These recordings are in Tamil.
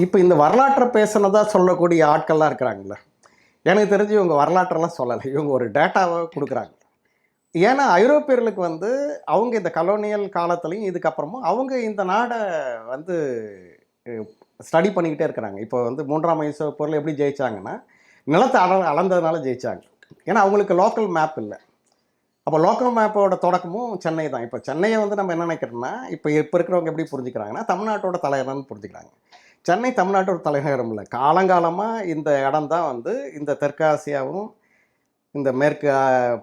இப்போ இந்த வரலாற்றை பேசினதாக சொல்லக்கூடிய ஆட்கள்லாம் இருக்கிறாங்களே எனக்கு தெரிஞ்சு இவங்க வரலாற்றெல்லாம் சொல்லலை. இவங்க ஒரு டேட்டாவை கொடுக்குறாங்க. ஏன்னா ஐரோப்பியர்களுக்கு வந்து அவங்க இந்த கலோனியல் காலத்துலேயும் இதுக்கப்புறமும் அவங்க இந்த நாடை வந்து ஸ்டடி பண்ணிக்கிட்டே இருக்கிறாங்க. இப்போ வந்து மூன்றாம் வயசு பொருள் எப்படி ஜெயிச்சாங்கன்னா நிலத்தை அள அளந்ததுனால ஜெயிச்சாங்க. ஏன்னா அவங்களுக்கு லோக்கல் மேப் இல்லை. அப்போ லோக்கல் மேப்போட தொடக்கமும் சென்னை தான். இப்போ சென்னையை வந்து நம்ம என்ன நினைக்கிறோம்னா இப்போ இப்போ இருக்கிறவங்க எப்படி புரிஞ்சுக்கிறாங்கன்னா தமிழ்நாட்டோட தலைநகரம்னு புரிஞ்சுக்கிறாங்க. சென்னை தமிழ்நாட்டோட தலைநகரம் இல்லை. காலங்காலமாக இந்த இடம் தான் வந்து இந்த தெற்காசியாவும் இந்த மேற்கு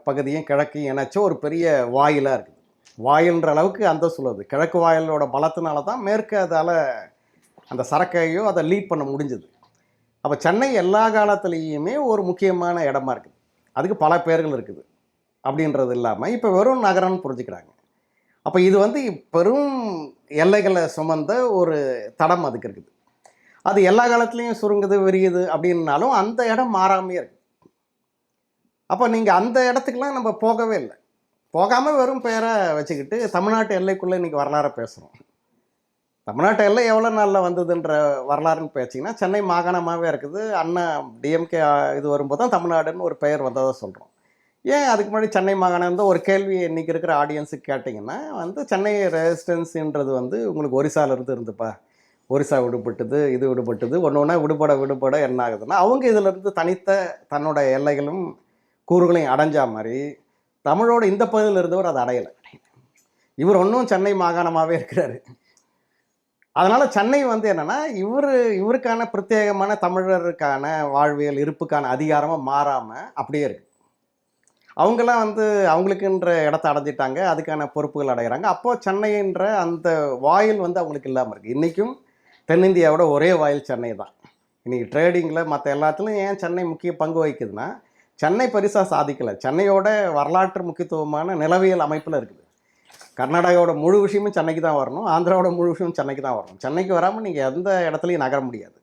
பகுதியும் கிழக்கையும் இணைச்ச ஒரு பெரிய வாயிலாக இருக்குது. வாயில்ன்ற அளவுக்கு அந்த சொல்லுது கிழக்கு வாயிலோட பலத்தினால தான் மேற்கு அதால் அந்த சரக்கையோ அதை லீட் பண்ண முடிஞ்சுது. அப்போ சென்னை எல்லா காலத்துலேயுமே ஒரு முக்கியமான இடமா இருக்குது. அதுக்கு பல பேர்கள் இருக்குது. அப்படின்றது இல்லாமல் இப்போ வெறும் நகரம்னு புரிஞ்சுக்கிறாங்க. அப்போ இது வந்து பெரும் எல்லைகளை சுமந்த ஒரு தடம் அதுக்கு இருக்குது. அது எல்லா காலத்துலேயும் சுருங்குது விரியுது அப்படின்னாலும் அந்த இடம் மாறாமையே இருக்கு. அப்போ நீங்கள் அந்த இடத்துக்குலாம் நம்ம போகவே இல்லை. போகாமல் வெறும் பேரை வச்சுக்கிட்டு தமிழ்நாட்டு எல்லைக்குள்ளே இன்றைக்கி வரலாறை பேசுகிறோம் தமிழ்நாட்டு எல்லை எவ்வளோ நாளில் வந்ததுன்ற வரலாறுன்னு பேச்சிங்கன்னா சென்னை மாகாணமாகவே இருக்குது. அண்ணா டிஎம்கே இது வரும்போது தான் தமிழ்நாடுன்னு ஒரு பெயர் வந்ததாக சொல்கிறோம் ஏன் அதுக்கு முன்னாடி சென்னை மாகாணம் வந்து ஒரு கேள்வி இன்றைக்கி இருக்கிற ஆடியன்ஸுக்கு கேட்டிங்கன்னா வந்து சென்னை ரெசிஸ்டன்ஸுன்றது வந்து உங்களுக்கு ஒரிசாலேருந்து இருந்துப்பா. ஒரிசா விடுபட்டது இது விடுபட்டது ஒன்று ஒன்றா விடுபட விடுபட என்ன ஆகுதுன்னா அவங்க இதிலிருந்து தனித்த தன்னோட எல்லைகளும் கூறுகளையும் அடைஞ்சா மாதிரி தமிழோட இந்த பகுதியில் இருந்தவர் அதை அடையலை. இவர் ஒன்றும் சென்னை மாகாணமாகவே இருக்கிறாரு. அதனால் சென்னை வந்து என்னென்னா இவர் இவருக்கான பிரத்யேகமான தமிழருக்கான வாழ்வியல் இருப்புக்கான அதிகாரமாக மாறாமல் அப்படியே இருக்கு. அவங்கெல்லாம் வந்து அவங்களுக்குன்ற இடத்த அடைஞ்சிட்டாங்க அதுக்கான பொறுப்புகள் அடைகிறாங்க. அப்போது சென்னைன்ற அந்த வாயில் வந்து அவங்களுக்கு இல்லாமல் இருக்குது இன்றைக்கும் தென்னிந்தியாவோட ஒரே வாயில் சென்னை தான். இன்றைக்கி ட்ரேடிங்கில் மற்ற எல்லாத்துலையும் ஏன் சென்னை முக்கிய பங்கு வகிக்குதுன்னா சென்னை பெருசாக சாதிக்கலை. சென்னையோட வரலாற்று முக்கியத்துவமான நிலவியல் அமைப்பில் இருக்குது. கர்நாடகாவோட முழு விஷயமும் சென்னைக்கு தான் வரணும். ஆந்திராவோட முழு விஷயமும் சென்னைக்கு தான் வரணும். சென்னைக்கு வராமல் நீங்கள் எந்த இடத்துலையும் நகர முடியாது.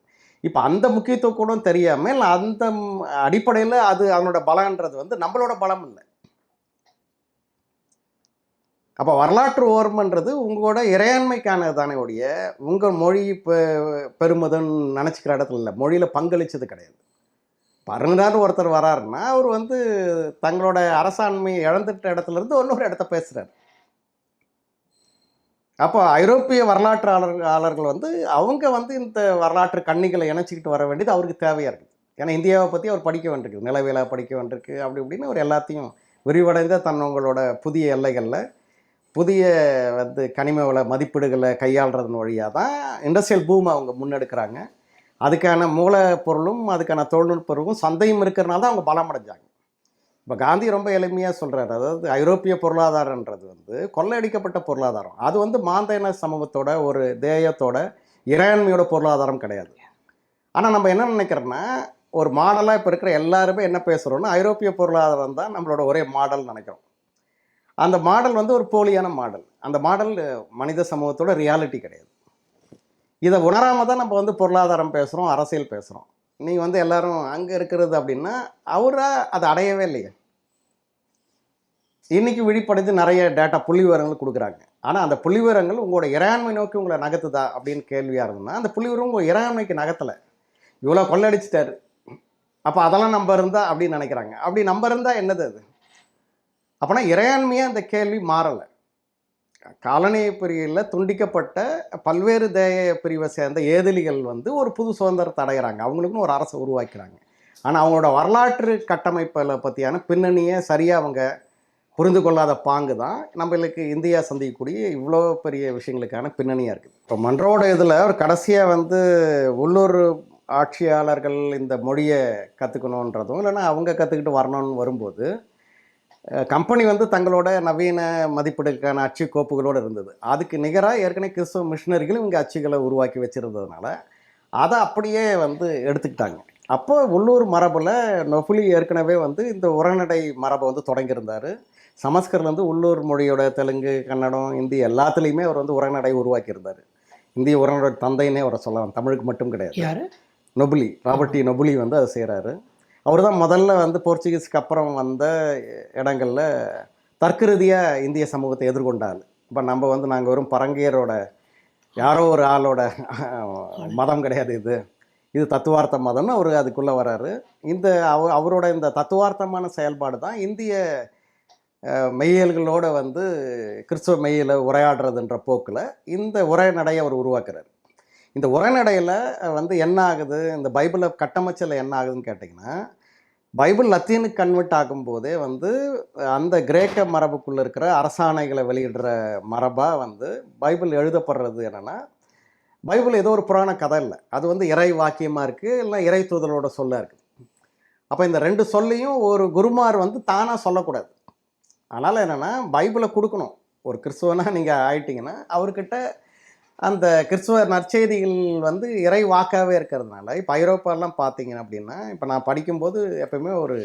இப்போ அந்த முக்கியத்துவம் கூட தெரியாமல் அந்த அடிப்படையில் அது அவனோட பலன்றது வந்து நம்மளோட பலம் இல்லை. அப்போ வரலாற்று ஓர்மன்றது உங்களோட இறையாண்மைக்கானது தானே ஒழிய உங்கள் மொழி பெ பெருமதுன்னு நினச்சிக்கிற இடத்துல இல்லை. மொழியில் பங்களித்தது கிடையாது. பருங்கடான்னு ஒருத்தர் வராருன்னா அவர் வந்து தங்களோட அரசாண்மை இழந்துட்ட இடத்துல இருந்து இன்னொரு இடத்த பேசுகிறார் அப்போ ஐரோப்பிய வரலாற்றாளர்களாளர்கள் வந்து அவங்க வந்து இந்த வரலாற்று கண்ணிகளை இணைச்சிக்கிட்டு வர வேண்டியது அவருக்கு தேவையாக இருக்குது. ஏன்னா இந்தியாவை பற்றி அவர் படிக்க வேண்டியிருக்கு நிலவியலாக படிக்க வேண்டியிருக்கு அப்படி இப்படின்னு அவர் எல்லாத்தையும் விரிவடைந்த தன்னவங்களோட புதிய எல்லைகளில் புதிய வந்து கனிம வள மதிப்பீடுகளை கையாளுறதன் வழியாக தான் இண்டஸ்ட்ரியல் பூம் அவங்க முன்னெடுக்கிறாங்க. அதுக்கான மூலப்பொருளும் அதுக்கான தொழில்நுட்பமும் சந்தையும் இருக்கிறனால தான் அவங்க பலமடைஞ்சாங்க. இப்போ காந்தி ரொம்ப எளிமையாக சொல்கிறார் அதாவது ஐரோப்பிய பொருளாதாரன்றது வந்து கொள்ளையடிக்கப்பட்ட பொருளாதாரம். அது வந்து மாந்தேன சமூகத்தோட ஒரு தேயத்தோட இறையாண்மையோட பொருளாதாரம் கிடையாது. ஆனால் நம்ம என்ன நினைக்கிறோன்னா ஒரு மாடலாக இப்போ இருக்கிற எல்லாருமே என்ன பேசுகிறோன்னா ஐரோப்பிய பொருளாதாரம் தான் நம்மளோட ஒரே மாடல் நினைக்கிறோம். அந்த மாடல் வந்து ஒரு போலியான மாடல். அந்த மாடல் மனித சமூகத்தோட ரியாலிட்டி கிடையாது. இதை உணராமல் தான் நம்ம வந்து பொருளாதாரம் பேசுகிறோம் அரசியல் பேசுகிறோம் நீங்கள் வந்து எல்லாரும் அங்கே இருக்கிறது அப்படின்னா அவராக அதை அடையவே இல்லையே. இன்னைக்கு விழிப்படைந்து நிறைய டேட்டா புள்ளி விவரங்கள் கொடுக்குறாங்க. ஆனால் அந்த புள்ளி விவரங்கள் உங்களோட இறையாண்மை நோக்கி உங்களை நகர்த்துதா அப்படின்னு கேள்வியாக இருந்ததுன்னா அந்த புள்ளி விவரம் உங்கள் இறையாண்மைக்கு நகர்த்தலை. இவ்வளோ கொள்ளடிச்சிட்டாரு. அப்போ அதெல்லாம் நம்ம இருந்தால் அப்படின்னு நினைக்கிறாங்க. அப்படி நம்ம இருந்தால் என்னது அது? அப்போனா இறையாண்மையாக அந்த கேள்வி மாறலை. காலனி பிரிவில் துண்டிக்கப்பட்ட பல்வேறு தேய பிரிவை சேர்ந்த ஏதிலிகள் வந்து ஒரு புது சுதந்திரத்தை அடைகிறாங்க அவங்களுக்குன்னு ஒரு அரசை உருவாக்கிறாங்க. ஆனால் அவங்களோட வரலாற்று கட்டமைப்பில் பற்றியான பின்னணியை சரியாக அவங்க புரிந்து கொள்ளாத பாங்கு தான் நம்மளுக்கு இந்தியா சந்திக்கக்கூடிய இவ்வளோ பெரிய விஷயங்களுக்கான பின்னணியாக இருக்குது இப்போ மன்றோட இதில் ஒரு கடைசியாக வந்து உள்ளூர் ஆட்சியாளர்கள் இந்த மொழியை கற்றுக்கணுன்றதும் இல்லைன்னா அவங்க கற்றுக்கிட்டு வரணும்னு வரும்போது கம்பெனி வந்து தங்களோட நவீன மதிப்பீடுக்கான அச்சு கோப்புகளோடு இருந்தது. அதுக்கு நிகராக ஏற்கனவே கிறிஸ்தவ மிஷினரிகளும் இங்கே அச்சுகளை உருவாக்கி வச்சுருந்ததுனால அதை அப்படியே வந்து எடுத்துக்கிட்டாங்க. அப்போ உள்ளூர் மரபில் நொஃபுலி ஏற்கனவே வந்து இந்த உரைநடை மரபை வந்து தொடங்கியிருந்தார். சமஸ்கரில் வந்து உள்ளூர் மொழியோட தெலுங்கு கன்னடம் இந்தி எல்லாத்துலேயுமே அவர் வந்து உரைநடை உருவாக்கியிருந்தார். இந்திய உரைநடை தந்தைன்னே அவரை சொல்லலாம். தமிழுக்கு மட்டும் கிடையாது. நொபுலி ராபர்ட் டி நொபுலி வந்து அதை செய்கிறாரு. அவர் தான் முதல்ல வந்து போர்ச்சுகீஸ்க்கு அப்புறம் வந்த இடங்களில் தர்க்க ரீதியாக இந்திய சமூகத்தை எதிர்கொண்டார். இப்போ நம்ம வந்து நாங்கள் வெறும் பரங்கியரோட யாரோ ஒரு ஆளோட மதம் கிடையாது இது. இது தத்துவார்த்த மதம்னு அவர் அதுக்குள்ளே வராரு. இந்த அவ அவரோட இந்த தத்துவார்த்தமான செயல்பாடு தான் இந்திய மெய்யல்களோடு வந்து கிறிஸ்துவ மெய்யலை உரையாடுறதுன்ற போக்கில் இந்த உரைநடையை அவர் உருவாக்குறாரு. இந்த உரைநடையில் வந்து என்ன ஆகுது? இந்த பைபிளை கட்டமைச்சல என்ன ஆகுதுன்னு கேட்டிங்கன்னா பைபிள் லத்தீனுக்கு கன்வெர்ட் ஆகும்போதே வந்து அந்த கிரேக்க மரபுக்குள்ளே இருக்கிற அரசாணைகளை வெளியிடுற மரபாக வந்து பைபிள் எழுதப்படுறது என்னென்னா பைபிள் ஏதோ ஒரு புராண கதை இல்லை. அது வந்து இறை வாக்கியமாக இருக்குது இல்லை இறை தூதலோட சொல்லாக இருக்குது அப்போ இந்த ரெண்டு சொல்லையும் ஒரு குருமார் வந்து தானாக சொல்லக்கூடாது. அதனால் என்னென்னா பைபிளை கொடுக்கணும். ஒரு கிறிஸ்துவனாக நீங்கள் ஆயிட்டீங்கன்னா அவர்கிட்ட அந்த கிறிஸ்துவ நற்செய்திகள் வந்து இறை வாக்காகவே இருக்கிறதுனால இப்போ ஐரோப்பாலாம் பார்த்தீங்க அப்படின்னா இப்போ நான் படிக்கும்போது எப்பயுமே ஒரு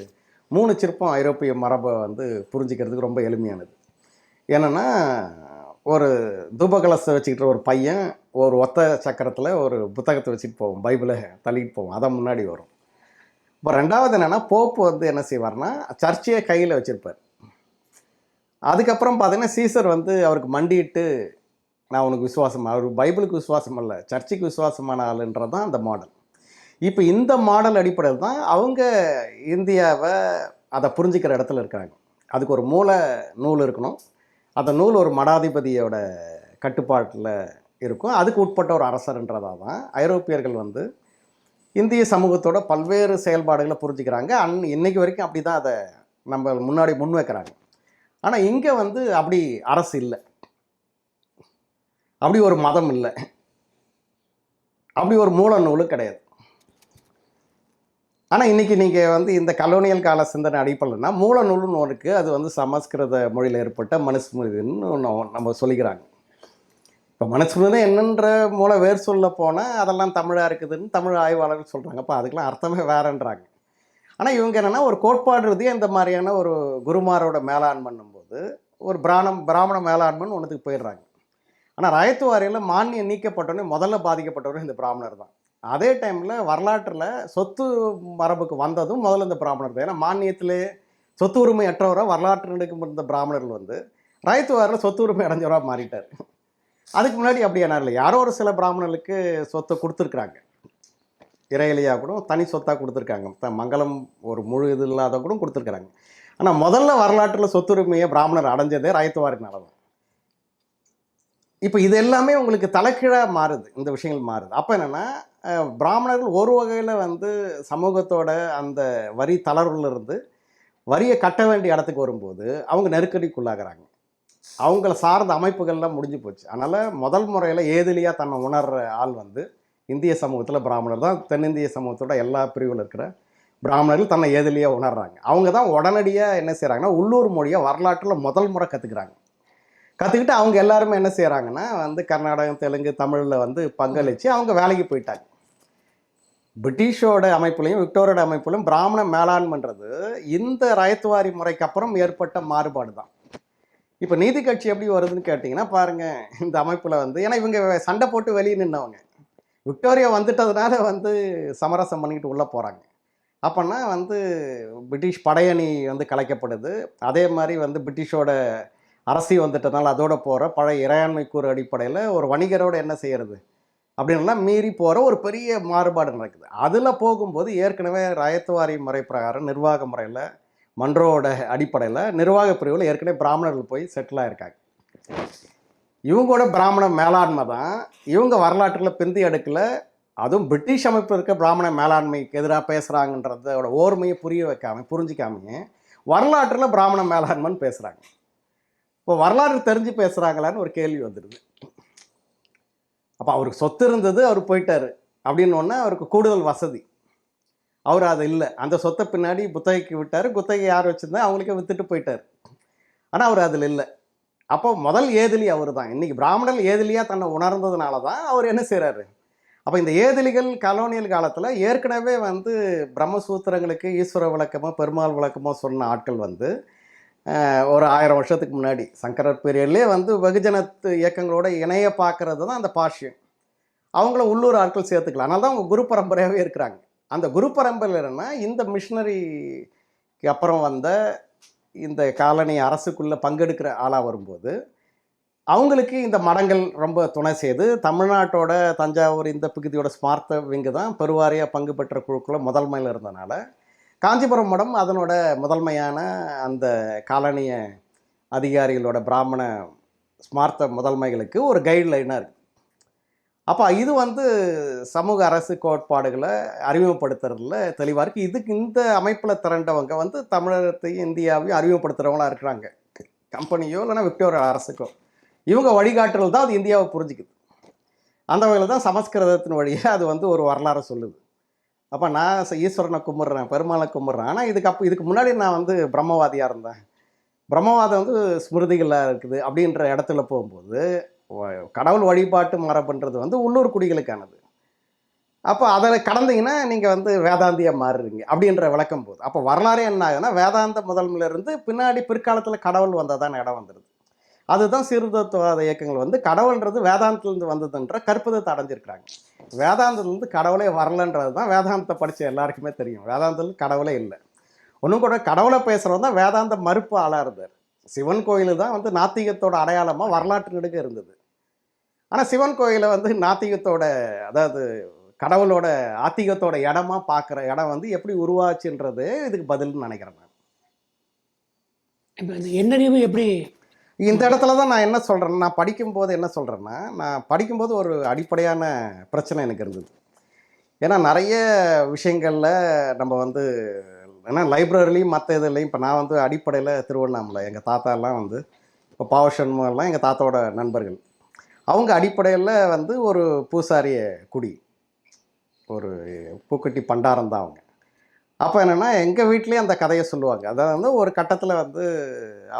மூணு சிற்பம் ஐரோப்பிய மரபை வந்து புரிஞ்சிக்கிறதுக்கு ரொம்ப எளிமையானது. என்னென்னா ஒரு தூபகலசை வச்சுக்கிட்டு ஒரு பையன் ஒரு ஒத்த சக்கரத்தில் ஒரு புத்தகத்தை வச்சுட்டு போவோம் பைபிளை தள்ளிட்டு போவோம் அதான் முன்னாடி வரும். இப்போ ரெண்டாவது என்னென்னா போப்பு வந்து என்ன செய்வார்னா சர்ச்சையை கையில் வச்சுருப்பார். அதுக்கப்புறம் பார்த்தீங்கன்னா சீசர் வந்து அவருக்கு மண்டிட்டு நான் உனக்கு விசுவாசம்? அவர் பைபிளுக்கு விசுவாசம் அல்ல சர்ச்சுக்கு விசுவாசமான ஆளுன்றது தான் அந்த மாடல் இப்போ இந்த மாடல் அடிப்படையில் தான் அவங்க இந்தியாவை அதை புரிஞ்சுக்கிற இடத்துல இருக்கிறாங்க. அதுக்கு ஒரு மூல நூல் இருக்கணும். அந்த நூல் ஒரு மடாதிபதியோட கட்டுப்பாட்டில் இருக்கும். அதுக்கு உட்பட்ட ஒரு அரசர்ன்றதாக தான் ஐரோப்பியர்கள் வந்து இந்திய சமூகத்தோட பல்வேறு செயல்பாடுகளை புரிஞ்சுக்கிறாங்க. அன் இன்னைக்கு வரைக்கும் அப்படி தான் அதை நம்ம முன்னாடி முன் வைக்கிறாங்க ஆனால் இங்கே வந்து அப்படி அரசு இல்லை. அப்படி ஒரு மதம் இல்லை. அப்படி ஒரு மூல நூலும் கிடையாது. ஆனால் இன்றைக்கி நீங்கள் வந்து இந்த கலோனியல் கால சிந்தனை அடிப்படலைன்னா மூல நூல்னு ஒன்று அது வந்து சமஸ்கிருத மொழியில் ஏற்பட்ட மனுஸ்மிருதின்னு ஒன்று நம்ம சொல்லிக்கிறாங்க. இப்போ மனுஸ்மிருதி என்னன்ற மூல வேர் சொல்ல போனால் அதெல்லாம் தமிழாக இருக்குதுன்னு தமிழ் ஆய்வாளர்கள் சொல்கிறாங்க அப்போ அதுக்கெல்லாம் அர்த்தமே வேறன்றாங்க. ஆனால் இவங்க என்னென்னா ஒரு கோட்பாடு ரீதியாக இந்த மாதிரியான ஒரு குருமாரோட மேலாண்மைன்னும் போது ஒரு பிராணம் பிராமண மேலாண்மைன்னு ஒன்றுத்துக்கு போயிடுறாங்க. ஆனால் ராயத்துவாரியில் மானியம் நீக்கப்பட்டோன்னே முதல்ல பாதிக்கப்பட்டவரும் இந்த பிராமணர் தான். அதே டைமில் வரலாற்றில் சொத்து மரபுக்கு வந்ததும் முதல்ல இந்த பிராமணர் தான். ஏன்னா மானியத்திலே சொத்து உரிமை அற்றவராக வரலாற்று நடக்கும் இருந்த பிராமணர்கள் வந்து ராயத்துவாரில் சொத்து உரிமை அடைஞ்சவராக மாறிட்டார். அதுக்கு முன்னாடி அப்படி என்ன இல்லை. யாரோ ஒரு சில பிராமணர்களுக்கு சொத்தை கொடுத்துருக்குறாங்க. இறையிலையாக கூட தனி சொத்தாக கொடுத்துருக்காங்க. த- மங்களம் ஒரு முழு இது இல்லாத கூட கொடுத்துருக்குறாங்க. ஆனால் முதல்ல வரலாற்றில் சொத்துரிமையை பிராமணர் அடைஞ்சதே ராயத்துவாரினால தான். இப்போ இது எல்லாமே உங்களுக்கு தலைக்கீழாக மாறுது. இந்த விஷயங்கள் மாறுது. அப்போ என்னென்னா பிராமணர்கள் ஒரு வகையில் வந்து சமூகத்தோட அந்த வரி தளர்வுலேருந்து வரியை கட்ட வேண்டிய இடத்துக்கு வரும்போது அவங்க நெருக்கடிக்குள்ளாகிறாங்க. அவங்கள சார்ந்த அமைப்புகள்லாம் முடிஞ்சு போச்சு. அதனால் முதல் முறையில் ஏதிலியாக தன்னை உணர்கிற ஆள் வந்து இந்திய சமூகத்தில் பிராமணர் தான். தென்னிந்திய சமூகத்தோட எல்லா பிரிவில் இருக்கிற பிராமணர்கள் தன்னை ஏதிலியாக உணர்றாங்க. அவங்க தான் உடனடியாக என்ன செய்கிறாங்கன்னா உள்ளூர் மொழியை வரலாற்றில் முதல் முறை கற்றுக்குறாங்க கற்றுக்கிட்டு அவங்க எல்லாருமே என்ன செய்கிறாங்கன்னா வந்து கர்நாடகம் தெலுங்கு தமிழில் வந்து பங்களித்து அவங்க வேலைக்கு போயிட்டாங்க. பிரிட்டிஷோட அமைப்புலையும் விக்டோரியோட அமைப்புலையும் பிராமண மேலாண்மைன்றது இந்த ரயத்துவாரி முறைக்கு அப்புறம் ஏற்பட்ட மாறுபாடு தான் இப்போ நீதி கட்சி எப்படி வருதுன்னு கேட்டிங்கன்னா பாருங்கள் இந்த அமைப்பில் வந்து ஏன்னா இவங்க சண்டை போட்டு வெளியே நின்னவங்க. விக்டோரியா வந்துட்டதுனால வந்து சமரசம் பண்ணிக்கிட்டு உள்ளே போகிறாங்க அப்போன்னா வந்து பிரிட்டிஷ் படையணி வந்து கலைக்கப்படுது. அதே மாதிரி வந்து பிரிட்டிஷோட அரசி வந்துட்டதுனால அதோட போகிற பழைய இறையாண்மை கூறு அடிப்படையில் ஒரு வணிகரோடு என்ன செய்கிறது அப்படின்லாம் மீறி போகிற ஒரு பெரிய மாறுபாடு நடக்குது. அதில் போகும்போது ஏற்கனவே ராயத்துவாரி முறை பிரகாரம் நிர்வாக முறையில் மன்றோட அடிப்படையில் நிர்வாக பிரிவில் ஏற்கனவே பிராமணர்கள் போய் செட்டில் ஆயிருக்காங்க. இவங்களோட பிராமண மேலாண்மை தான். இவங்க வரலாற்றில் பிந்தி அடுக்கில் அதுவும் பிரிட்டிஷ் அமைப்பு இருக்க பிராமண மேலாண்மைக்கு எதிராக பேசுகிறாங்கன்றதோட ஓர்மையை புரிய வைக்காம புரிஞ்சிக்காமையே வரலாற்றில் பிராமண மேலாண்மைன்னு பேசுகிறாங்க இப்போ வரலாறு தெரிஞ்சு பேசுகிறாங்களான்னு ஒரு கேள்வி வந்துடுது. அப்போ அவருக்கு சொத்து இருந்தது அவர் போயிட்டாரு. அப்படின்னு ஒன்று அவருக்கு கூடுதல் வசதி. அவர் அது இல்லை. அந்த சொத்தை பின்னாடி குத்தகைக்கு விட்டார். குத்தகை யார் வச்சுருந்தா அவங்களுக்கே வித்துட்டு போயிட்டார். ஆனால் அவர் அதில் இல்லை. அப்போ முதல் ஏதிலி அவர் தான் இன்றைக்கி பிராமணர் ஏதிலியாக தன்னை உணர்ந்ததுனால தான் அவர் என்ன செய்கிறாரு அப்போ இந்த ஏதிலிகள் கலோனியல் காலத்தில் ஏற்கனவே வந்து பிரம்மசூத்திரங்களுக்கு ஈஸ்வர விளக்கமோ பெருமாள் விளக்கமோ சொன்ன ஆட்கள் வந்து ஒரு ஆயிரம் வருஷத்துக்கு முன்னாடி. சங்கரர் பீரியட்லேயே வந்து வெகுஜனத்து இயக்கங்களோட இணைய பார்க்கறது தான் அந்த பாஷ்யம். அவங்கள உள்ளூர் ஆட்கள் சேர்த்துக்கலாம். அதனால தான் அவங்க குரு பரம்பரையாகவே இருக்கிறாங்க. அந்த குரு பரம்பரையிலன்னா இந்த மிஷினரிக்கு அப்புறம் வந்த இந்த காலனி அரசுக்குள்ளே பங்கெடுக்கிற ஆளாக வரும்போது அவங்களுக்கு இந்த மடங்கள் ரொம்ப துணை செய்து தமிழ்நாட்டோட தஞ்சாவூர் இந்த பகுதியோட ஸ்மார்த்த விங்கு தான் பெருவாரியாக பங்கு பெற்ற குழுக்களை முதன்மையில் இருந்தனால காஞ்சிபுரம் மடம் அதனோட முதன்மையான அந்த காலனிய அதிகாரிகளோட பிராமண ஸ்மார்த்த முதன்மைகளுக்கு ஒரு கைட்லைனாக இருக்குது அப்போ இது வந்து சமூக அரசு கோட்பாடுகளை அறிமுகப்படுத்துறதுல தெளிவாக இருக்குது இதுக்கு இந்த அமைப்பில் திரண்டவங்க வந்து தமிழகத்தையும் இந்தியாவையும் அறிமுகப்படுத்துகிறவங்களாக இருக்கிறாங்க. கம்பெனியோ இல்லைன்னா விக்டோரியா அரசுக்கோ. இவங்க வழிகாட்டுறது தான் அது இந்தியாவை புரிஞ்சுக்குது. அந்த வகையில் தான் சமஸ்கிருதத்தின் வழியாக அது வந்து ஒரு வரலாறு சொல்லுது. அப்போ நான் ஈஸ்வரனை கும்பிட்றேன் பெருமாளை கும்பிட்றேன். ஆனால் இதுக்கு அப்போ இதுக்கு முன்னாடி நான் வந்து பிரம்மவாதியாக இருந்தேன். பிரம்மவாதம் வந்து ஸ்மிருதிகளாக இருக்குது அப்படின்ற இடத்துல போகும்போது கடவுள் வழிபாட்டு மரபுன்றது வந்து உள்ளூர் குடிகளுக்கானது. அப்போ அதில் கடந்தீங்கன்னா நீங்கள் வந்து வேதாந்தியாக மாறுறீங்க அப்படின்ற விளக்கம் போகுது. அப்போ வரலாறு என்ன ஆகுதுன்னா வேதாந்த முதல்மிலிருந்து பின்னாடி பிற்காலத்தில் கடவுள் வந்தால் தான் இடம் வந்துடுது அதுதான் சீர்திருத்தவாத இயக்கங்கள் வந்து கடவுள்ன்றது வேதாந்தத்துலேருந்து வந்ததுன்ற கற்பதத்தை அடைஞ்சிருக்கிறாங்க. வேதாந்தத்துலேருந்து கடவுளே வரலன்றது தான் வேதாந்தத்தை படித்த எல்லாருக்குமே தெரியும். வேதாந்தத்தில் கடவுளே இல்லை. ஒன்றும் கூட கடவுளை பேசுகிறவங்க தான் வேதாந்த மறுப்பு ஆளாக இருந்தார் சிவன் கோயில் தான் வந்து நாத்திகத்தோட அடையாளமாக வரலாற்று நெடுக இருந்தது. ஆனால் சிவன் கோயிலை வந்து நாத்திகத்தோட அதாவது கடவுளோட ஆத்திகத்தோட இடமா பார்க்குற இடம் வந்து எப்படி உருவாச்சுன்றது இதுக்கு பதில்னு நினைக்கிறேன் நான். இப்போ இந்த எப்படி இந்த இடத்துல தான் நான் என்ன சொல்கிறேன்னா நான் படிக்கும்போது என்ன சொல்கிறேன்னா நான் படிக்கும்போது ஒரு அடிப்படையான பிரச்சனை எனக்கு இருந்தது. ஏன்னா நிறைய விஷயங்களில் நம்ம வந்து ஏன்னா லைப்ரரிலையும் மற்ற இதுலையும் இப்போ நான் வந்து அடிப்படையில் திருவண்ணாமலை எங்கள் தாத்தாலாம் வந்து இப்போ பாவஷன்மெல்லாம் எங்கள் தாத்தாவோட நண்பர்கள். அவங்க அடிப்படையில் வந்து ஒரு பூசாரிய குடி ஒரு பூக்கட்டி பண்டாரம் தான் அவங்க. அப்போ என்னென்னா எங்கள் வீட்லேயே அந்த கதையை சொல்லுவாங்க. அதாவது வந்து ஒரு கட்டத்தில் வந்து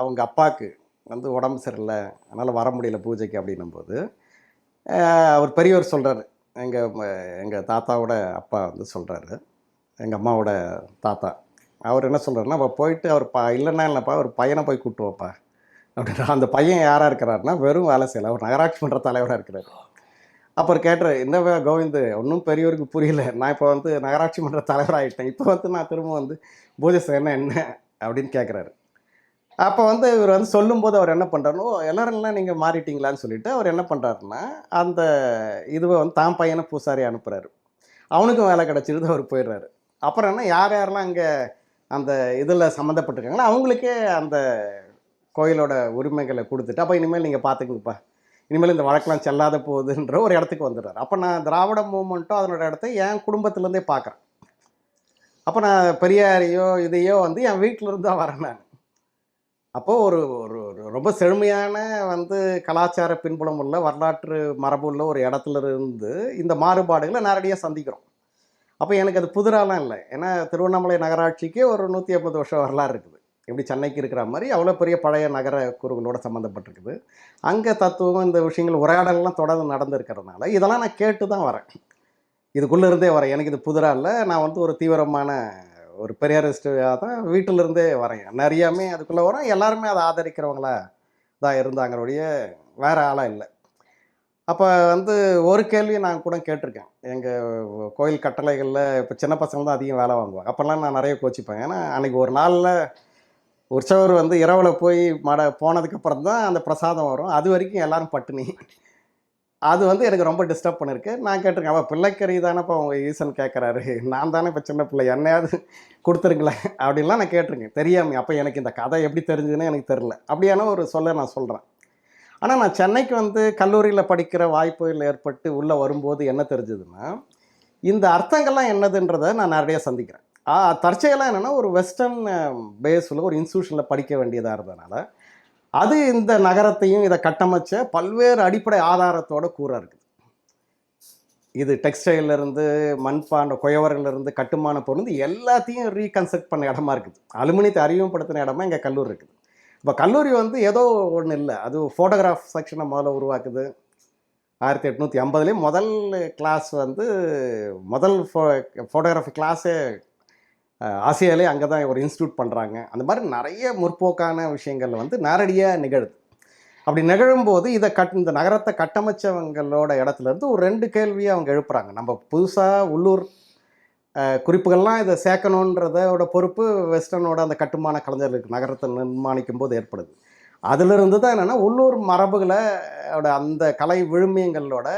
அவங்க அப்பாவுக்கு வந்து உடம்பு சரியில்லை அதனால் வர முடியல பூஜைக்கு அப்படின்னும்போது அவர் பெரியவர் சொல்கிறாரு எங்கள் எங்கள் தாத்தாவோட அப்பா வந்து சொல்கிறாரு எங்கள் அம்மாவோட தாத்தா. அவர் என்ன சொல்கிறாருன்னா அப்போ போயிட்டு அவர் ப இல்லைன்னா இல்லைப்பா ஒரு பையனை போய் கூட்டு வாப்பா. அப்படின்ற அந்த பையன் யாராக இருக்கிறாருன்னா வெறும் வேலை செய்யலை. அவர் நகராட்சி மன்ற தலைவராக இருக்கிறார் அப்புறம் கேட்டார் என்ன கோவிந்து கோவிந்த் ஒன்றும் பெரியவருக்கு புரியல. நான் இப்போ வந்து நகராட்சி மன்ற தலைவராகிட்டேன் இப்போ வந்து நான் திரும்ப வந்து பூஜை செய்யணும் என்ன? அப்படின்னு கேட்குறாரு அப்போ வந்து இவர் வந்து சொல்லும்போது அவர் என்ன பண்ணுறாருனோ எல்லாரெல்லாம் நீங்கள் மாறிட்டீங்களான்னு சொல்லிட்டு அவர் என்ன பண்ணுறாருன்னா அந்த இதுவை வந்து தான் பையனை பூசாரி அனுப்புகிறாரு அவனுக்கும் வேலை கிடச்சிருது அவர் போயிடுறாரு. அப்புறம் என்ன யார் யாரெல்லாம் அங்கே அந்த இதில் சம்மந்தப்பட்டிருக்காங்களோ அவங்களுக்கே அந்த கோயிலோட உரிமைகளை கொடுத்துட்டு அப்போ இனிமேல் நீங்கள் பார்த்துக்குங்கப்பா இனிமேல் இந்த வழக்கெல்லாம் செல்லாத போகுதுன்ற ஒரு இடத்துக்கு வந்துடுறாரு. அப்போ நான் திராவிட மூமெண்ட்டும் அதனோட இடத்த என் குடும்பத்துலேருந்தே பார்க்குறேன் அப்போ நான் பெரியாரையோ இதையோ வந்து என் வீட்டிலருந்து தான் வரேன் நான். அப்போது ஒரு ஒரு ரொம்ப செழுமையான வந்து கலாச்சார பின்புலம் உள்ள வரலாற்று மரபு உள்ள ஒரு இடத்துல இருந்து இந்த மாறுபாடுகளை நேரடியாக சந்திக்கிறோம். அப்போ எனக்கு அது புதிராலாம் இல்லை. ஏன்னா திருவண்ணாமலை நகராட்சிக்கு ஒரு நூற்றி ஐம்பது வருஷம் வரலாறு இருக்குது. எப்படி சென்னைக்கு இருக்கிற மாதிரி அவ்வளோ பெரிய பழைய நகர கூறுகளோட சம்மந்தப்பட்டிருக்குது அங்கே தத்துவம் இந்த விஷயங்கள் உரையாடல்லாம் தொடர்ந்து நடந்திருக்கிறதுனால இதெல்லாம் நான் கேட்டு தான் வரேன். இதுக்குள்ளே இருந்தே வரேன். எனக்கு இது புதிராக இல்லை. நான் வந்து ஒரு தீவிரமான ஒரு பெரியாரிஸ்டாக தான் வீட்டிலிருந்தே வரேன் நிறையாமே அதுக்குள்ளே வரோம். எல்லாருமே அதை ஆதரிக்கிறவங்களா தான் இருந்தாங்களுடைய வேற ஆளாக இல்லை. அப்போ வந்து ஒரு கேள்வி நான் கூட கேட்டிருக்கேன். எங்கள் கோயில் கட்டளைகளில் இப்போ சின்ன பசங்க தான் அதிகம் வேலை வாங்குவாங்க. அப்போல்லாம் நான் நிறைய கோச்சிப்பேன். ஏன்னா அன்றைக்கி ஒரு நாளில் உற்சவர் வந்து இரவில் போய் மட போனதுக்கப்புறம் தான் அந்த பிரசாதம் வரும். அது வரைக்கும் எல்லோரும் பட்டினி. அது வந்து எனக்கு ரொம்ப டிஸ்டர்ப் பண்ணிருக்கு. நான் கேட்டிருக்கேன் அவள் பிள்ளைக்கறி தானேப்பா அவங்க ஈசன் கேட்குறாரு நான் தானே இப்போ சின்ன பிள்ளை என்னையாவது கொடுத்துருங்களேன். அப்படின்லாம் நான் கேட்டிருக்கேன். தெரியாமல் அப்போ எனக்கு இந்த கதை எப்படி தெரிஞ்சுதுன்னு எனக்கு தெரில அப்படியான ஒரு சொல்ல நான் சொல்கிறேன் ஆனால் நான் சென்னைக்கு வந்து கல்லூரியில் படிக்கிற வாய்ப்புகள் ஏற்பட்டு உள்ளே வரும்போது என்ன தெரிஞ்சதுன்னா இந்த அர்த்தங்கள்லாம் என்னதுன்றதை நான் நிறைய சந்திக்கிறேன். தற்செயலாம் என்னென்னா ஒரு வெஸ்டர்ன் பேஸில் ஒரு இன்ஸ்டியூஷனில் படிக்க வேண்டியதாக இருந்ததுனால அது இந்த நகரத்தையும் இதை கட்டமைச்ச பல்வேறு அடிப்படை ஆதாரத்தோட கூற இருக்குது இது textile-ல மண்பாண்ட குயவர்கள்லேருந்து கட்டுமான பொருந்து எல்லாத்தையும் ரீகன்ஸ்ட்ரக்ட் பண்ண இடமா இருக்குது. அலுமினியத்தை அறிமுகப்படுத்தின இடமா இங்கே கல்லூரி இருக்குது. இப்போ கல்லூரி வந்து ஏதோ ஒன்று இல்லை. அது ஃபோட்டோகிராஃப் செக்ஷனை முதல்ல உருவாக்குது. ஆயிரத்தி எட்நூற்றி ஐம்பதுலேயே முதல் கிளாஸ் வந்து முதல் ஃபோ ஃபோட்டோகிராஃபி கிளாஸே ஆசியாலே அங்கே தான் ஒரு இன்ஸ்டியூட் பண்ணுறாங்க. அந்த மாதிரி நிறைய முற்போக்கான விஷயங்கள் வந்து நேரடியாக நிகழுது. அப்படி நிகழும்போது இதை கட் இந்த நகரத்தை கட்டமைச்சவங்களோட இடத்துல இருந்து ஒரு ரெண்டு கேள்வியை அவங்க எழுப்புறாங்க. நம்ம புதுசாக உள்ளூர் குறிப்புகள்லாம் இதை சேர்க்கணுன்றதோட பொறுப்பு வெஸ்டர்னோட அந்த கட்டுமான கலைஞர்களுக்கு நகரத்தை நிர்மாணிக்கும் போது ஏற்படுது. அதிலிருந்து தான் என்னென்னா உள்ளூர் மரபுகளோட அந்த கலை விழுமியங்களோட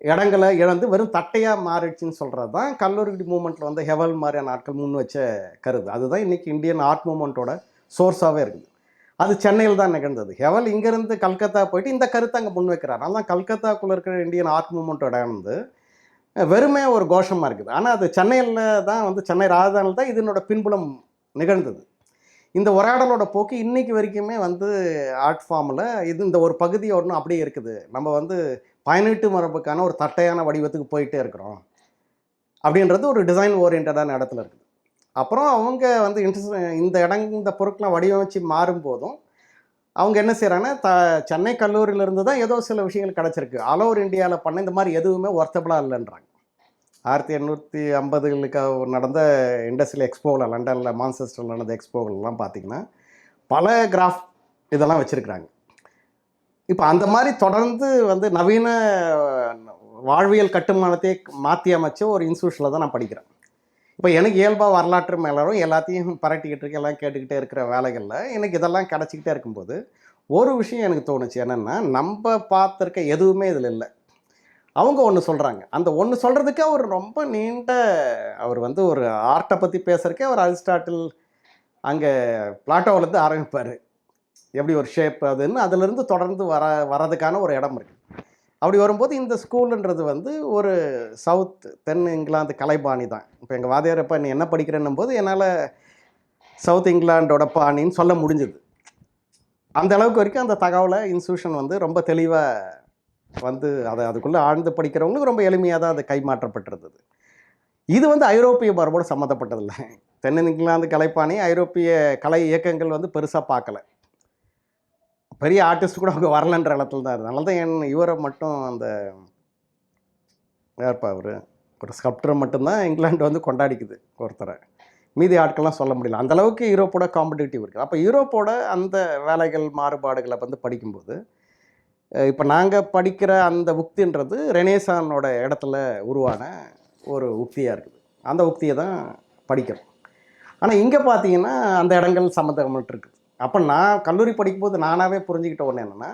இடங்களை இழந்து வெறும் தட்டையாக மாறிடுச்சுன்னு சொல்கிறது தான் கல்லூரி மூமெண்ட்டில் வந்து ஹெவல் மாதிரியான ஆட்கள் முன் வச்ச கருது அதுதான் இன்றைக்கி இந்தியன் ஆர்ட் மூமெண்ட்டோட சோர்ஸாகவே இருக்குது. அது சென்னையில் தான் நிகழ்ந்தது. ஹெவல் இங்கேருந்து கல்கத்தா போயிட்டு இந்த கருத்தை அங்கே முன் வைக்கிறார். அதான் கல்கத்தாக்குள்ளே இருக்கிற இந்தியன் ஆர்ட் மூமெண்ட்டோட இடம் வந்து வெறுமே ஒரு கோஷமாக இருக்குது. ஆனால் அது சென்னையில் தான் வந்து சென்னை ராஜதானியில் தான் இதனோட பின்புலம் நிகழ்ந்தது. இந்த உரையாடலோட போக்கு இன்றைக்கி வரைக்குமே வந்து ஆர்ட் ஃபார்மில் இது இந்த ஒரு பகுதியோடனும் ஒன்றும் அப்படியே இருக்குது. நம்ம வந்து பயனீட்டு மரபுக்கான ஒரு தட்டையான வடிவத்துக்கு போயிட்டே இருக்கிறோம். அப்படின்றது ஒரு டிசைன் ஓரியன்டான இடத்துல இருக்குது. அப்புறம் அவங்க வந்து இன்ட்ரெஸ்ட் இந்த இடம் இந்த பொருட்களை வடிவமைச்சு மாறும்போதும் அவங்க என்ன செய்கிறாங்கன்னா த சென்னை கல்லூரியிலேருந்து தான் ஏதோ சில விஷயங்கள் கிடச்சிருக்கு. ஆல் ஓவர் இந்தியாவில் பண்ண இந்த மாதிரி எதுவுமே ஒர்த்தபிளாக இல்லைன்றாங்க. ஆயிரத்தி எண்ணூற்றி ஐம்பதுகளுக்கு நடந்த இண்டஸ்ட்ரியல் எக்ஸ்போவில் லண்டனில் மான்செஸ்டரில் நடந்த எக்ஸ்போவிலலாம் பார்த்திங்கன்னா பல கிராஃப் இதெல்லாம் வச்சுருக்குறாங்க. இப்போ அந்த மாதிரி தொடர்ந்து வந்து நவீன வாழ்வியல் கட்டுமானத்தை மாற்றி அமைச்ச ஒரு இன்ஸ்டியூஷனில் தான் நான் படிக்கிறேன். இப்போ எனக்கு இயல்பாக வரலாற்று மேலரும் எல்லாத்தையும் பரட்டிக்கிட்டு இருக்க எல்லாம் கேட்டுக்கிட்டே இருக்கிற வேலைகளில் எனக்கு இதெல்லாம் கிடச்சிக்கிட்டே இருக்கும்போது ஒரு விஷயம் எனக்கு தோணுச்சு என்னென்னா நம்ம பார்த்துருக்க எதுவுமே இதில் இல்லை. அவங்க ஒன்று சொல்கிறாங்க அந்த ஒன்று சொல்கிறதுக்கே அவர் ரொம்ப நீண்ட அவர் வந்து ஒரு ஆர்ட்டை பற்றி பேசுகிறக்கே அவர் அரிஸ்டாட்டில் அங்கே பிளாட்டோவிலேருந்து ஆரம்பிப்பார். எப்படி ஒரு ஷேப் அதுன்னு அதுலேருந்து தொடர்ந்து வர வரதுக்கான ஒரு இடம் இருக்குது அப்படி வரும்போது இந்த ஸ்கூலுன்றது வந்து ஒரு சவுத் தென் இங்கிலாந்து கலைபாணி தான். இப்போ எங்கள் வாதியாரப்பா நீ என்ன படிக்கிறேன்னும் போது என்னால் சவுத் இங்கிலாண்டோட பாணின்னு சொல்ல முடிஞ்சுது. அந்த அளவுக்கு வரைக்கும் அந்த தகவலை இன்ஸ்டியூஷன் வந்து ரொம்ப தெளிவாக வந்து அதை அதுக்குள்ளே ஆழ்ந்து படிக்கிறவங்களுக்கு ரொம்ப எளிமையாக தான் அது கைமாற்றப்பட்டிருந்தது. இது வந்து ஐரோப்பிய மரபோடு சம்மந்தப்பட்டதில்லை. தென் இங்கிலாந்து கலைப்பாணி ஐரோப்பிய கலை இயக்கங்கள் வந்து பெருசாக பார்க்கல. பெரிய ஆர்டிஸ்ட் கூட அவங்க வரலன்ற இடத்துல தான் இருந்தது அதனால தான் என் இவரை மட்டும் அந்த யார்ப்பா அவர்? ஒரு ஸ்கல்ப்டரை மட்டும்தான் இங்கிலாண்டு வந்து கொண்டாடிக்குது ஒருத்தரை. மீதி ஆட்கள்லாம் சொல்ல முடியல. அந்தளவுக்கு யூரோப்போட காம்படிட்டிவ் இருக்குது அப்போ யூரோப்போட அந்த வேலைகள் மாறுபாடுகளை வந்து படிக்கும்போது இப்போ நாங்கள் படிக்கிற அந்த உக்தின்றது ரெனேசானோட இடத்துல உருவான ஒரு உக்தியாக இருக்குது. அந்த உக்தியை தான் படிக்கிறோம். ஆனால் இங்கே பார்த்தீங்கன்னா அந்த இடங்கள் சம்மந்தப்பட்டு இருக்குது. அப்போ நான் கல்லூரி படிக்கும்போது நானாகவே புரிஞ்சுக்கிட்ட ஒன்று என்னென்னா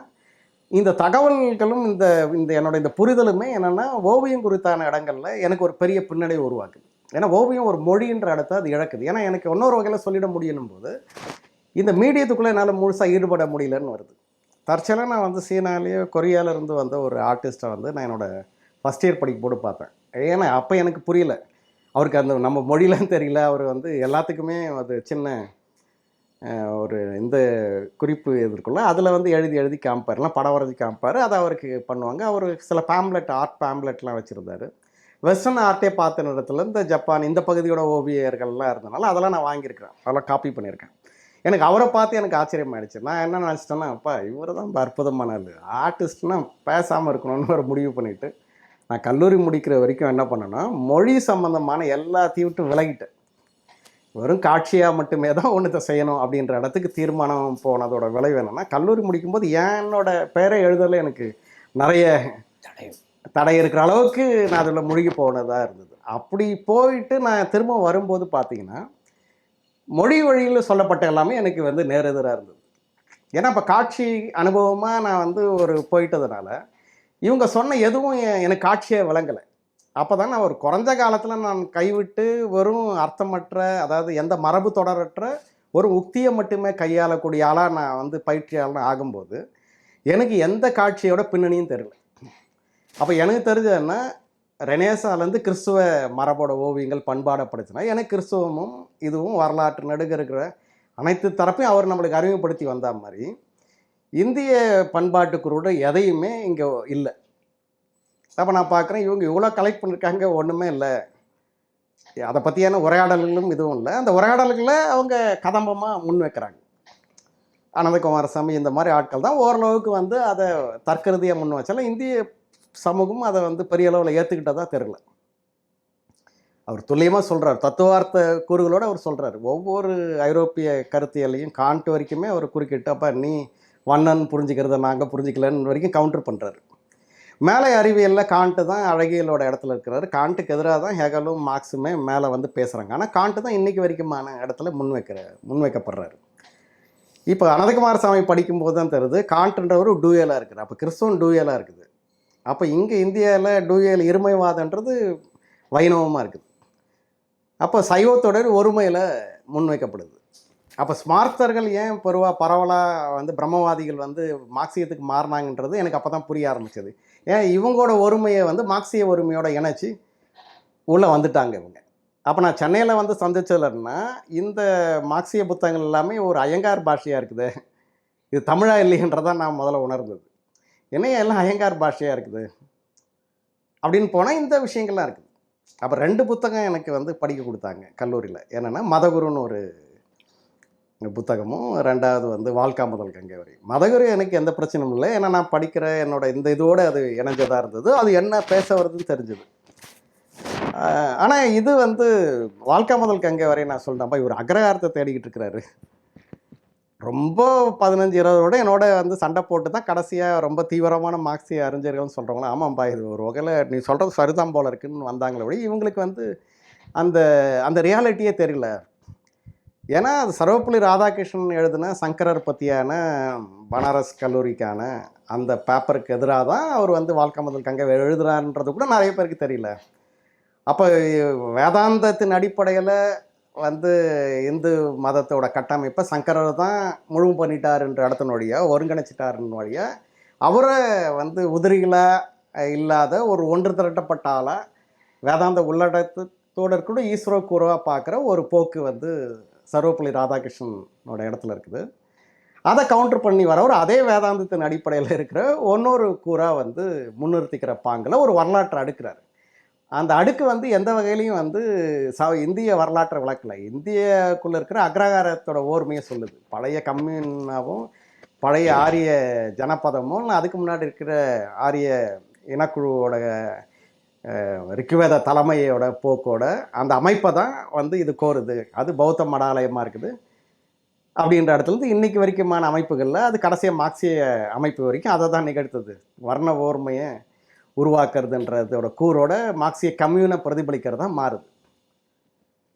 இந்த தகவல்களும் இந்த இந்த என்னோட இந்த புரிதலுமே என்னென்னா ஓவியம் குறித்தான இடங்களில் எனக்கு ஒரு பெரிய பின்னடைவு உருவாக்குது. ஏன்னா ஓவியம் ஒரு மொழின்ற இடத்த அது இழக்குது. ஏன்னா எனக்கு இன்னொரு வகையில் சொல்லிட முடியணும் போது இந்த மீடியத்துக்குள்ளே என்னால் முழுசாக ஈடுபட முடியலன்னு வருது. தற்செயலாக நான் வந்து சீனாலேயோ கொரியாவிலேருந்து வந்த ஒரு ஆர்டிஸ்ட்டை வந்து நான் என்னோடய ஃபஸ்ட் இயர் படிக்கும் போது பார்த்தேன். ஏன்னா அப்போ எனக்கு புரியல. அவருக்கு அந்த நம்ம மொழிலாம் தெரியல. அவர் வந்து எல்லாத்துக்குமே அது சின்ன ஒரு இந்த குறிப்பு எதிர்கொள்ள அதில் வந்து எழுதி எழுதி காமிப்பார்லாம் படம் வரைஞ்சி காமிப்பார் அதை அவருக்கு பண்ணுவாங்க. அவர் சில பேம்லெட் ஆர்ட் பேம்லெட்லாம் வச்சுருந்தாரு. வெஸ்டர்ன் ஆர்ட்டே பார்த்த நேரத்தில் இந்த ஜப்பான் இந்த பகுதியோட ஓவியர்கள்லாம் இருந்தனால அதெல்லாம் நான் வாங்கியிருக்கிறேன். அதெல்லாம் காப்பி பண்ணியிருக்கேன். எனக்கு அவரை பார்த்து எனக்கு ஆச்சரியமாயிடுச்சு. நான் என்ன நினச்சிட்டேன்னா அப்பா இவர் தான் ரொம்ப அற்புதமான ஆள். ஆர்டிஸ்ட்னா பேசாமல் இருக்கணும்னு ஒரு முடிவு பண்ணிவிட்டு நான் கல்லூரி முடிக்கிற வரைக்கும் என்ன பண்ணேன்னா மொழி சம்மந்தமான எல்லாத்தையும் விட்டு விலகிட்டேன். வெறும் காட்சியாக மட்டுமே தான் ஒன்றத்தை செய்யணும் அப்படின்ற இடத்துக்கு தீர்மானம் போனதோட விளைவு என்னென்னா கல்லூரி முடிக்கும்போது என்னோட பேரை எழுதலை எனக்கு நிறைய தடை தடை இருக்கிற அளவுக்கு நான் அதில் முழுகி போனதாக இருந்தது. அப்படி போயிட்டு நான் திரும்ப வரும்போது பார்த்தீங்கன்னா மொழி வழியில் சொல்லப்பட்ட எல்லாமே எனக்கு வந்து நேரெதிராக இருந்தது. ஏன்னா இப்போ காட்சி அனுபவமாக நான் வந்து ஒரு போயிட்டதுனால இவங்க சொன்ன எதுவும் எனக்கு காட்சியை விளங்கலை. அப்போ தான் நான் ஒரு குறைஞ்ச காலத்தில் நான் கைவிட்டு வெறும் அர்த்தமற்ற அதாவது எந்த மரபு தொடரற்ற ஒரு உக்தியை மட்டுமே கையாளக்கூடிய ஆளாக நான் வந்து பயிற்சியாளன் ஆகும்போது எனக்கு எந்த காட்சியோட பின்னணியும் தெரியல. அப்போ எனக்கு தெரிஞ்சதுன்னா ரெனேசாலேருந்து கிறிஸ்துவ மரபோட ஓவியங்கள் பண்பாடப்படுத்தினா எனக்கு கிறிஸ்துவமும் இதுவும் வரலாற்று நடுக இருக்கிற அனைத்து தரப்பையும் அவர் நம்மளுக்கு அறிமுகப்படுத்தி வந்த மாதிரி இந்திய பண்பாட்டுக்குறோட எதையுமே இங்கே இல்லை. அப்போ நான் பார்க்குறேன் இவங்க இவ்வளோ கலெக்ட் பண்ணியிருக்காங்க ஒன்றுமே இல்லை. அதை பற்றியான உரையாடல்களும் இதுவும் இல்லை. அந்த உரையாடல்களை அவங்க கதம்பமாக முன் வைக்கிறாங்க. அனந்தகுமாரசாமி இந்த மாதிரி ஆட்கள் தான் ஓரளவுக்கு வந்து அதை தற்கருதியாக முன் வச்சாலும் இந்திய சமூகம் அதை வந்து பெரிய அளவில் ஏற்றுக்கிட்டதாக தெரில அவர் துல்லியமாக சொல்கிறார் தத்துவார்த்த கூறுகளோடு அவர் சொல்கிறார் ஒவ்வொரு ஐரோப்பிய கருத்தியலையும் காண்ட் வரைக்குமே அவர் குறுக்கிட்டு அப்போ நீ வண்ணன் புரிஞ்சுக்கிறத நாங்கள் புரிஞ்சிக்கலன்னு வரைக்கும் கவுண்டர் பண்ணுறாரு மேலை அறிவியலில் காண்ட்டு தான் அழகியலோட இடத்துல இருக்கிறாரு. காண்ட்டுக்கு எதிராக தான் ஹெகலும் மார்க்ஸுமே மேலே வந்து பேசுகிறாங்க ஆனால் காண்ட்டு தான் இன்றைக்கி வரைக்குமான இடத்துல முன்வைக்கிற முன்வைக்கப்படுறாரு இப்போ அனந்தகுமார சாமி படிக்கும்போது தான் தெரியுது காண்ட்ன்றவர் டூயலாக இருக்குது. அப்போ கிறிஸ்துவன் டூயலாக இருக்குது. அப்போ இங்கே இந்தியாவில் டூயல் இருமைவாதன்றது வைணவமாக இருக்குது. அப்போ சைவத்தொடர் ஒருமையில் முன்வைக்கப்படுது அப்போ ஸ்மார்த்தர்கள் ஏன் பொருவா பரவலாக வந்து பிரம்மவாதிகள் வந்து மார்க்சியத்துக்கு மாறினாங்கன்றது எனக்கு அப்போ தான் புரிய ஆரம்பிச்சது. ஏன் இவங்களோட ஒருமையை வந்து மார்க்சிய ஒருமையோட இணைச்சி உள்ளே வந்துட்டாங்க இவங்க. அப்போ நான் சென்னையில் வந்து சந்திச்சதுலன்னா இந்த மார்க்சிய புத்தகங்கள் எல்லாமே ஒரு அயங்கார் பாஷையாக இருக்குது. இது தமிழா இல்லைன்றதான் நான் முதல்ல உணர்ந்தது. என்னையா எல்லாம் அயங்கார் பாஷையாக இருக்குது? அப்படின்னு போனால் இந்த விஷயங்கள்லாம் இருக்குது. அப்போ ரெண்டு புத்தகம் எனக்கு வந்து படிக்க கொடுத்தாங்க கல்லூரியில். என்னென்னா மதகுருன்னு ஒரு புத்தகமும் ரெண்டாவது வந்து வாழ்க்கா முதல் கங்கை வரை. மதகுரு எனக்கு எந்த பிரச்சனையும் இல்லை. ஏன்னா நான் படிக்கிற என்னோட இந்த இதோடு அது இணைஞ்சதாக இருந்தது. அது என்ன பேச வருதுன்னு தெரிஞ்சது. ஆனால் இது வந்து வாழ்க்கா முதல் கங்கை வரை நான் சொல்கிறேன்ப்பா இவர் அக்ரகாரத்தை தேடிக்கிட்டு இருக்கிறாரு. ரொம்ப பதினஞ்சு இருபதோட என்னோட வந்து சண்டை போட்டு தான் கடைசியாக ரொம்ப தீவிரமான மார்க்சிய அறிஞர்கள்னு சொல்கிறவங்களா ஆமாம்ப்பா இது ஒரு வகையில் நீ சொல்கிறது சரிதான் போல இருக்குன்னு வந்தாங்களே விட இவங்களுக்கு வந்து அந்த அந்த ரியாலிட்டியே தெரியல. ஏன்னா அது சர்வப்பள்ளி ராதாகிருஷ்ணன் எழுதின சங்கரர் பற்றியான பனாரஸ் கல்லூரிக்கான அந்த பேப்பருக்கு எதிராக தான் அவர் வந்து வாழ்க்கை முதல் கங்கை எழுதுகிறாருன்றது கூட நிறைய பேருக்கு தெரியல. அப்போ வேதாந்தத்தின் அடிப்படையில் வந்து இந்து மதத்தோட கட்டமைப்பை சங்கரர் தான் முழு பண்ணிட்டாருன்ற இடத்தினுடைய ஒருங்கிணைச்சிட்டாருன்னு வழியாக அவரை வந்து உதிரிகளாக இல்லாத ஒரு ஒன்று திரட்டப்பட்ட ஆளாக வேதாந்த உள்ளடக்கத்தோடு கூட ஈஸ்வர கூறவாக பார்க்குற ஒரு போக்கு வந்து சர்வப்பள்ளி ராதாகிருஷ்ணனோட இடத்துல இருக்குது. அதை கவுண்டர் பண்ணி வரவர் அதே வேதாந்தத்தின் அடிப்படையில் இருக்கிற ஒன்னொரு கூறாக வந்து முன்னிறுத்திக்கிற பாங்கில் ஒரு வரலாற்றை அடுக்கிறார். அந்த அடுக்கு வந்து எந்த வகையிலையும் வந்து ச இந்திய வரலாற்றை விளக்கலை. இந்தியக்குள்ளே இருக்கிற அக்ரகாரத்தோட ஓர்மையை சொல்லுது. பழைய கம்யூனாவும் பழைய ஆரிய ஜனபதமும் அதுக்கு முன்னாடி இருக்கிற ஆரிய இனக்குழுவோட ரிக்குவேத தலைமையோட போக்கோட அந்த அமைப்பை தான் வந்து இது கோருது. அது பௌத்த மடாலயமாக இருக்குது. அப்படின்ற இடத்துலேருந்து இன்றைக்கி இன்னைக்கு வரைக்குமான அமைப்புகளில் அது கடைசியாக மார்க்சிய அமைப்பு வரைக்கும் அதை தான் நிகழ்த்துது. வர்ண ஓர்மையை உருவாக்குறதுன்றதோட கூரோட மார்க்சிய கம்யூனை பிரதிபலிக்கிறதா மாறுது.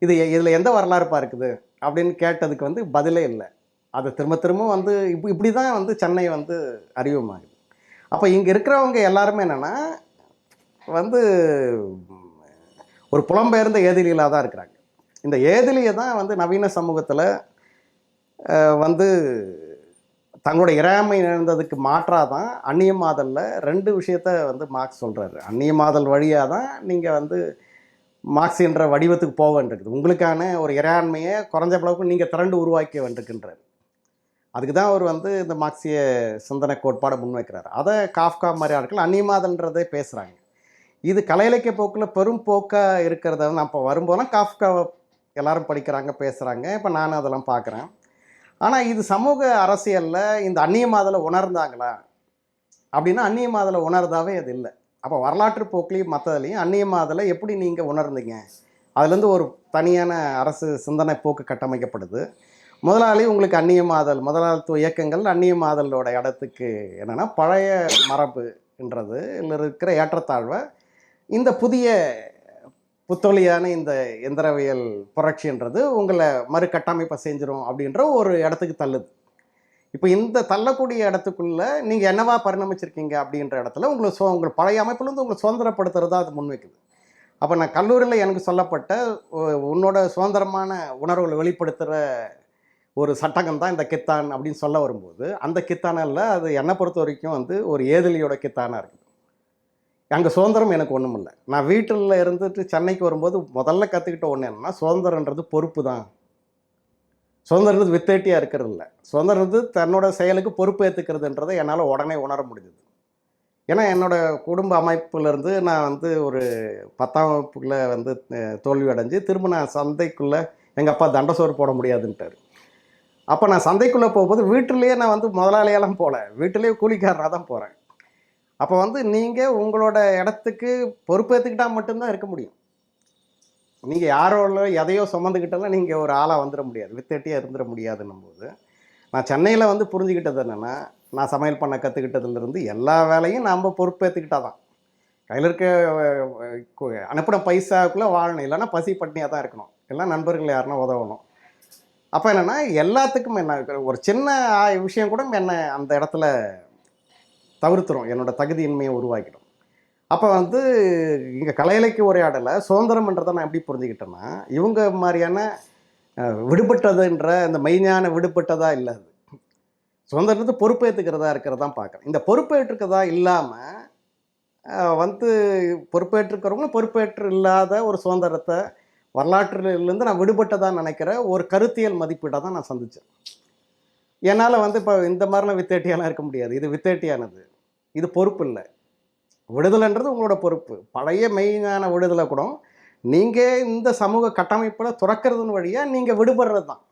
இது இதில் எந்த வரலாறுப்பாக இருக்குது அப்படின்னு கேட்டதுக்கு வந்து பதிலே இல்லை. அது திரும்ப திரும்ப வந்து இப்படி இப்படி தான் வந்து சென்னை வந்து அறிவுமாகுது அப்போ இங்கே இருக்கிறவங்க எல்லாருமே என்னென்னா வந்து ஒரு புலம்பெயர்ந்த ஏதிலிகளாக தான் இருக்கிறாங்க. இந்த ஏதிலியை தான் வந்து நவீன சமூகத்தில் வந்து தங்களோட இறையாமை இழந்ததுக்கு மாற்றாக தான் அந்நியமாதலில் ரெண்டு விஷயத்த வந்து மார்க்ஸ் சொல்கிறாரு அந்நியமாதல் வழியாக தான் நீங்கள் வந்து மார்க்ஸ் என்ற வடிவத்துக்கு போக வேண்டியிருக்குது. உங்களுக்கான ஒரு இறையாண்மையை குறைஞ்ச அளவுக்கு நீங்கள் திரண்டு உருவாக்க வேண்டியிருக்கின்றார். அதுக்கு தான் அவர் வந்து இந்த மார்க்சிய சிந்தனை கோட்பாடை முன்வைக்கிறார். அதை காஃப்கா மாதிரி ஆட்கள் அந்நியமாதல்ன்றதே பேசுகிறாங்க இது கலை இலக்கிய போக்கில் பெரும் போக்காக இருக்கிறத வந்து அப்போ வரும்போதெல்லாம் காஃப்காவை எல்லாரும் படிக்கிறாங்க பேசுகிறாங்க இப்போ நானும் அதெல்லாம் பார்க்குறேன் ஆனால் இது சமூக அரசியலில் இந்த அந்நிய மாதில் உணர்ந்தாங்களா? அப்படின்னா அந்நிய மாதில் உணர்ந்தாவே அது இல்லை. அப்போ வரலாற்று போக்கிலையும் மற்றதுலையும் அந்நியமாதலை எப்படி நீங்கள் உணர்ந்தீங்க? அதுலேருந்து ஒரு தனியான அரசு சிந்தனை போக்கு கட்டமைக்கப்படுது. முதலாளி உங்களுக்கு அந்நியமாதல் முதலாளித்துவ இயக்கங்கள் அந்நியமாதலோட இடத்துக்கு என்னென்னா பழைய மரபுன்றது இல்லை இருக்கிற ஏற்றத்தாழ்வை இந்த புதிய புத்தொழியான இந்த எந்திரவியல் புரட்சின்றது உங்களை மறுகட்டமைப்பை செஞ்சிடும் அப்படின்ற ஒரு இடத்துக்கு தள்ளுது. இப்போ இந்த தள்ளக்கூடிய இடத்துக்குள்ளே நீங்கள் என்னவா பரிணமிச்சிருக்கீங்க அப்படின்ற இடத்துல உங்களை சோ உங்கள் பழைய அமைப்புலேருந்து உங்களை சுதந்திரப்படுத்துறதா அது முன்வைக்குது. அப்போ நான் கல்லூரியில் எனக்கு சொல்லப்பட்ட உன்னோட சுதந்திரமான உணர்வுகளை வெளிப்படுத்துகிற ஒரு சட்டகம் தான் இந்த கித்தான் அப்படின்னு சொல்ல வரும்போது அந்த கித்தானில் அது என்னை பொறுத்த வரைக்கும் வந்து ஒரு ஏதிலியோட கித்தானாக இருக்குது அங்கே சுதந்திரம் எனக்கு ஒன்றும் இல்லை. நான் வீட்டில் இருந்துட்டு சென்னைக்கு வரும்போது முதல்ல கற்றுக்கிட்ட ஒன்று என்னன்னா சுதந்திரன்றது பொறுப்பு தான் சுதந்திரன்றது வித்தேட்டியாக இருக்கிறது இல்லை. சுதந்திரன்றது தன்னோட செயலுக்கு பொறுப்பு ஏற்றுக்கிறதுன்றதை என்னால் உடனே உணர முடிஞ்சுது. ஏன்னா என்னோடய குடும்ப அமைப்புலேருந்து நான் வந்து ஒரு பத்தாம் வகுப்புல வந்து தோல்வி அடைஞ்சு திரும்ப நான் சந்தைக்குள்ளே எங்கள் அப்பா தண்டசோறு போட முடியாதுன்ட்டார். அப்போ நான் சந்தைக்குள்ளே போகும்போது வீட்டிலேயே நான் வந்து முதலாளியெல்லாம் போகல வீட்டிலேயே கூலிக்காரராக தான் போகிறேன் அப்போ வந்து நீங்கள் உங்களோட இடத்துக்கு பொறுப்பேற்றுக்கிட்டால் மட்டும்தான் இருக்க முடியும். நீங்கள் யாரோட எதையோ சுமந்துக்கிட்டெல்லாம் நீங்கள் ஒரு ஆளாக வந்துட முடியாது. வித்தட்டியாக இருந்துட முடியாதுன்னும் போது நான் சென்னையில் வந்து புரிஞ்சுக்கிட்டது என்னென்னா நான் சமையல் பண்ண கற்றுக்கிட்டதுலேருந்து எல்லா வேலையும் நாம் பொறுப்பேற்றுக்கிட்டால் தான். கையில் இருக்க அனுப்பின பைசாக்குள்ளே வாழணும். இல்லைன்னா பசி பட்னியாக தான் இருக்கணும். எல்லாம் நண்பர்கள் யாருன்னா உதவணும். அப்போ என்னென்னா எல்லாத்துக்கும் என்ன ஒரு சின்ன விஷயம் கூட என்ன அந்த இடத்துல தவிர்த்துரும். என்னோட தகுதியின்மையை உருவாக்கிடும். அப்போ வந்து இங்கே கலையிலைக்கு உரையாடலை. சுதந்திரம்ன்றதை நான் எப்படி புரிஞ்சுக்கிட்டேன்னா இவங்க மாதிரியான விடுபட்டதுன்ற இந்த மெய்ஞான விடுபட்டதாக இல்லை அது. சுதந்திரத்தை பொறுப்பேற்றுக்கிறதா இருக்கிறதா பார்க்குறேன். இந்த பொறுப்பேற்றுக்கிறதா இல்லாமல் வந்து பொறுப்பேற்றுக்கிறவங்க பொறுப்பேற்று இல்லாத ஒரு சுதந்திரத்தை வரலாற்றிலிருந்து நான் விடுபட்டதாக நினைக்கிற ஒரு கருத்தியல் மதிப்பீடை தான் நான் சந்தித்தேன் என்னால் வந்து இப்போ இந்த மாதிரிலாம் வித்தேட்டியாலாம் இருக்க முடியாது. இது வித்தேட்டியானது இது பொறுப்பு இல்லை. விடுதலைன்றது உங்களோட பொறுப்பு. பழைய மெயினான விடுதலை கூட நீங்கள் இந்த சமூக கட்டமைப்பில் துறக்கிறதுன்னு வழியாக நீங்கள் விடுபடுறது தான்